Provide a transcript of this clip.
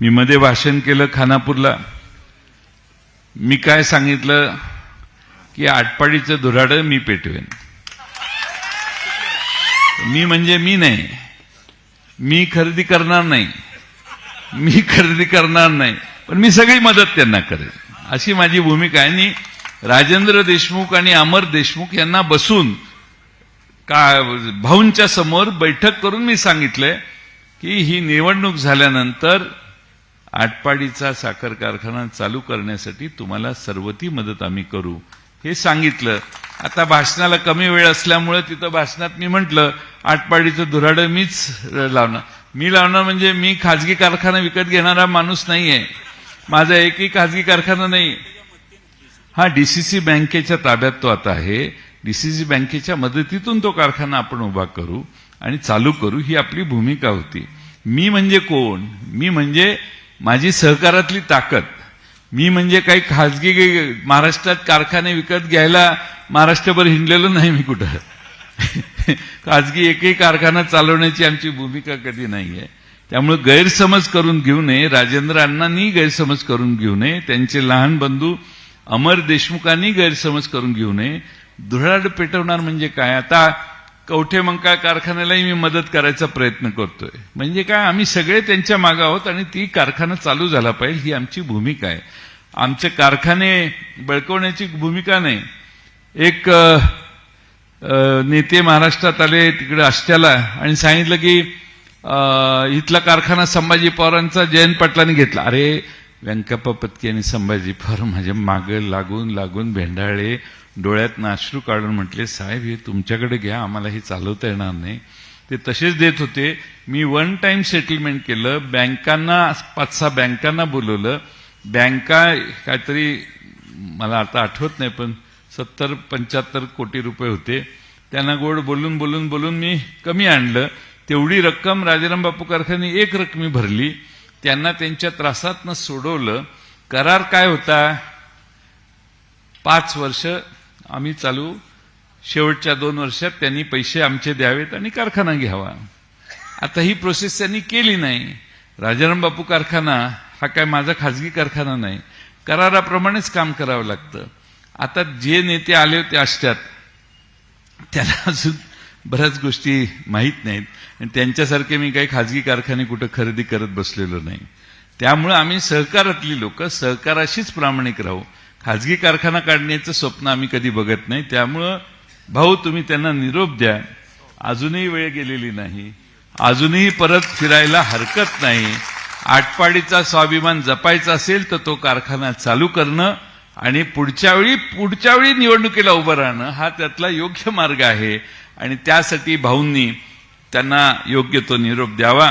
मी मध्ये भाषण केलं खानापूरला. मी काय सांगितलं? की आटपाडीचं धुराडं मी पेटवेन. मी म्हणजे मी नाही. मी खरेदी करणार नाही. मी खरेदी करणार नाही. पण मी सगळी मदत त्यांना करेन. अशी माझी भूमिका आहे. आणि राजेंद्र देशमुख आणि अमर देशमुख यांना बसून का भाऊंच्या समोर बैठक करून मी सांगितलंय की ही निवडणूक झाल्यानंतर आटपाडीचा साखर कारखाना चालू करण्यासाठी तुम्हाला सर्व ती मदत आम्ही करू. हे सांगितलं. आता भाषणाला कमी वेळ असल्यामुळे तिथं भाषणात मी म्हटलं आटपाडीचं धुराडं मीच लावणार मी लावणार म्हणजे मी खाजगी कारखाना विकत घेणारा माणूस नाहीये. माझा एकही खाजगी कारखाना नाही. हा डीसीसी बँकेच्या ताब्यात तो आता आहे. डीसीसी बँकेच्या मदतीतून तो कारखाना आपण उभा करू आणि चालू करू ही आपली भूमिका होती. मी म्हणजे कोण? मी म्हणजे माझी सहकारातली ताकद. मी म्हणजे काही खाजगी महाराष्ट्रात कारखाने विकत घ्यायला महाराष्ट्रभर हिंडलेलो नाही मी कुठं. खाजगी एकही कारखाना चालवण्याची आमची भूमिका कधी नाहीये. त्यामुळे गैरसमज करून घेऊ नये राजेंद्र अण्णांनी गैरसमज करून घेऊ नये त्यांचे लहान बंधू अमर देशमुखांनी गैरसमज करून घेऊ नये. धुराड पेटवणार म्हणजे काय? आता कवठे मंकाळ कारखान्यालाही मी मदत करायचा प्रयत्न करतोय. म्हणजे काय आम्ही सगळे त्यांच्या मागे आहोत आणि ती कारखाना चालू झाला पाहिजे ही आमची भूमिका आहे. आमचे कारखाने बळकवण्याची भूमिका नाही. एक नेते महाराष्ट्रात आले तिकडे आष्ट्याला आणि सांगितलं की इथला कारखाना संभाजी पवारांचा जयंत पाटलांनी घेतला. अरे व्यंकप्पा पत्की आणि संभाजी पवार माझ्या मागं लागून लागून भेंडाळे डोळ्यात नाश्रू काढून म्हटले साहेब हे तुमच्याकडे घ्या आम्हाला हे चालवता येणार नाही. ते तसेच देत होते. मी वन टाइम सेटलमेंट केलं. बँकांना पाच सहा बँकांना बोलवलं. बँका काहीतरी मला आता आठवत नाही पण सत्तर पंच्याहत्तर कोटी रुपये होते. त्यांना गोड बोलून बोलून बोलून मी कमी आणलं. तेवढी रक्कम राजाराम बापू कारखाने एक रकमी भरली. त्यांना त्यांच्या त्रासातनं सोडवलं. करार काय होता? पाच वर्ष आम्ही चालू शेवटच्या दोन वर्षात त्यांनी पैसे आमचे द्यावेत आणि कारखाना घ्यावा. आता ही प्रोसेस त्यांनी केली नाही. राजाराम बापू कारखाना हा काय माझा खाजगी कारखाना नाही. कराराप्रमाणेच काम करावं लागतं. आता जे नेते आले होते आष्ट्यात त्याला अजून बऱ्याच गोष्टी माहीत नाहीत. आणि त्यांच्यासारखे मी काही खाजगी कारखाने कुठं खरेदी करत बसलेलो नाही. त्यामुळे आम्ही सहकारातली लोक सहकाराशीच प्रामाणिक राहू. खाजगी कारखाना काढण्याचं स्वप्न आम्ही कधी बघत नाही. त्यामुळं भाऊ तुम्ही त्यांना निरोप द्या. अजूनही वेळ गेलेली नाही. अजूनही परत फिरायला हरकत नाही. आटपाडीचा स्वाभिमान जपायचा असेल तर तो कारखाना चालू करणं आणि पुढच्या वेळी पुढच्या वेळी निवडणुकीला उभं राहणं हा त्यातला योग्य मार्ग आहे. आणि त्यासाठी भाऊंनी त्यांना योग्य तो निरोप द्यावा.